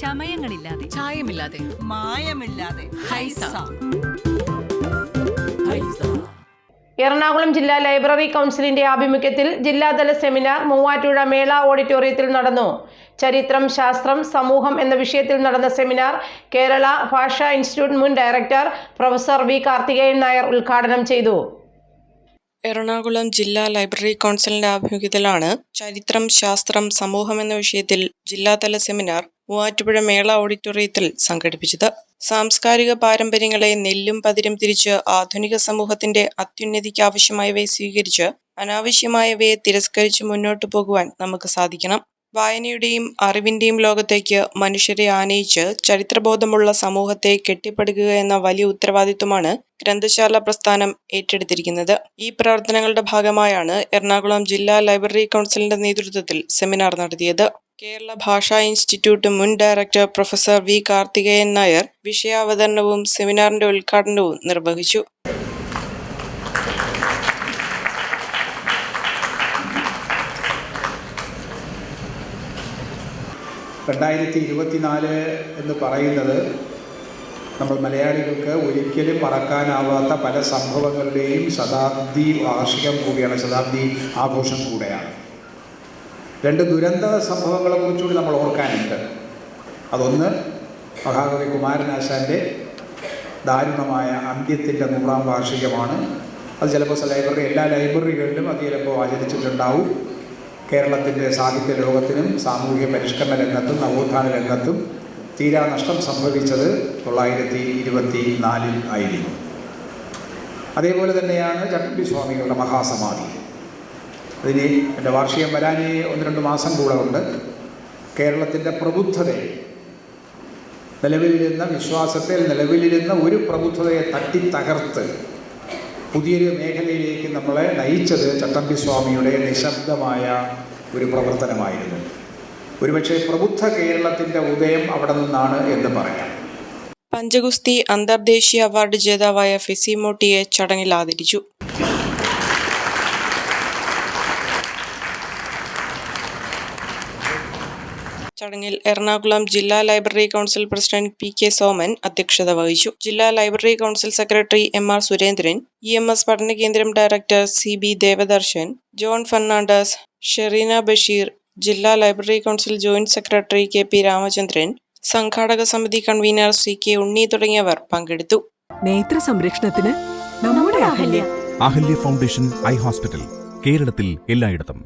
ചമയങ്ങളില്ലാതെ. ചായമില്ലാതെ. മായമില്ലാതെ. ഹൈസ. എറണാകുളം ജില്ലാ ലൈബ്രറി കൗൺസിലിന്റെ ആഭിമുഖ്യത്തിൽ ജില്ലാതല സെമിനാർ മൂവാറ്റുപുഴ മേള ഓഡിറ്റോറിയത്തിൽ നടന്നു. ചരിത്രം ശാസ്ത്രം സമൂഹം എന്ന വിഷയത്തിൽ നടന്ന സെമിനാർ കേരള ഭാഷാ ഇൻസ്റ്റിറ്റ്യൂട്ട് മുൻ director professor V Karthikeyan Nair ഉദ്ഘാടനം ചെയ്തു. എറണാകുളം ജില്ലാ ലൈബ്രറി കൗൺസിലിന്റെ ആഭിമുഖ്യത്തിലാണ് ചരിത്രം ശാസ്ത്രം സമൂഹം എന്ന വിഷയത്തിൽ ജില്ലാതല സെമിനാർ മൂവാറ്റുപുഴ മേള ഓഡിറ്റോറിയത്തിൽ സംഘടിപ്പിച്ചത്. സാംസ്കാരിക പാരമ്പര്യങ്ങളെ നെല്ലും പതിരും തിരിച്ച് ആധുനിക സമൂഹത്തിന്റെ അത്യുന്നതിക്ക് ആവശ്യമായവയെ സ്വീകരിച്ച് അനാവശ്യമായവയെ തിരസ്കരിച്ച് മുന്നോട്ടു പോകുവാൻ നമുക്ക് സാധിക്കണം. വായനയുടെയും അറിവിന്റെയും ലോകത്തേക്ക് മനുഷ്യരെ ആനയിച്ച് ചരിത്രബോധമുള്ള സമൂഹത്തെ കെട്ടിപ്പടുക്കുക എന്ന വലിയ ഉത്തരവാദിത്വമാണ് ഗ്രന്ഥശാല പ്രസ്ഥാനം ഏറ്റെടുത്തിരിക്കുന്നത്. ഈ പ്രവർത്തനങ്ങളുടെ ഭാഗമായാണ് എറണാകുളം ജില്ലാ ലൈബ്രറി കൗൺസിലിന്റെ നേതൃത്വത്തിൽ സെമിനാർ നടത്തിയത്. കേരള ഭാഷാ ഇൻസ്റ്റിറ്റ്യൂട്ട് മുൻ director professor V Karthikeyan Nair വിഷയാവതരണവും സെമിനാറിന്റെ ഉദ്ഘാടനവും നിർവഹിച്ചു. രണ്ടായിരത്തി ഇരുപത്തിനാല് എന്ന് പറയുന്നത് നമ്മൾ മലയാളികൾക്ക് ഒരിക്കലും മറക്കാനാവാത്ത പല സംഭവങ്ങളുടെയും ശതാബ്ദി വാർഷികം കൂടിയാണ് ശതാബ്ദി ആഘോഷം കൂടെയാണ്. രണ്ട് ദുരന്ത സംഭവങ്ങളെ കുറിച്ചുകൂടി നമ്മൾ ഓർക്കാനുണ്ട്. അതൊന്ന് മഹാകവി കുമാരനാശാന്റെ ദാരുണമായ അന്ത്യത്തിന്റെ നൂറാം വാർഷികമാണ്. അത് ചിലപ്പോൾ ലൈബ്രറി എല്ലാ ലൈബ്രറികളിലും അത് ചിലപ്പോൾ ആചരിച്ചിട്ടുണ്ടാവും. കേരളത്തിന്റെ സാഹിത്യ ലോകത്തിനും സാമൂഹ്യ പരിഷ്കരണ രംഗത്തും നവോത്ഥാന രംഗത്തും തീരാ നഷ്ടം സംഭവിച്ചത് തൊള്ളായിരത്തി ഇരുപത്തി നാലിൽ ആയിരുന്നു. അതേപോലെ തന്നെയാണ് ചട്ടമ്പി സ്വാമികളുടെ മഹാസമാധി. അതിന് എന്റെ വാർഷികം വരാൻ ഒന്ന് രണ്ട് മാസം കൂടെ ഉണ്ട്. കേരളത്തിന്റെ പ്രബുദ്ധതയെ നിലവിലിരുന്ന വിശ്വാസത്തിൽ നിലവിലിരുന്ന ഒരു പ്രബുദ്ധതയെ തട്ടി തകർത്ത് പുതിയൊരു മേഖലയിലേക്ക് നമ്മളെ നയിച്ചത് ചട്ടമ്പി സ്വാമിയുടെ നിശബ്ദമായ ഒരു പ്രവർത്തനമായിരുന്നു. ഒരുപക്ഷെ പ്രബുദ്ധ കേരളത്തിന്റെ ഉദയം അവിടെ നിന്നാണ് എന്ന് പറയാം. പഞ്ചഗുസ്തി അന്തർദേശീയ അവാർഡ് ജേതാവായ ഫെസിമോട്ടിയെ ചടങ്ങിൽ ആദരിച്ചു. ചടങ്ങിൽ എറണാകുളം ജില്ലാ library council president P K Soman അധ്യക്ഷത വഹിച്ചു. ജില്ലാ library council secretary M R Surendran E M S പഠനകേന്ദ്രം director C B Devadarshan John Fernandez Sherina Basheer ജില്ലാ library council joint secretary K P Ramachandran സംഘാടക സമിതി കൺവീനർ സി കെ ഉണ്ണി തുടങ്ങിയവർ പങ്കെടുത്തു. നേത്ര സംരക്ഷണത്തിന് നമ്മുടെ Ahalya. Ahalya foundation eye hospital കേരളത്തിൽ എല്ലായിടത്തും.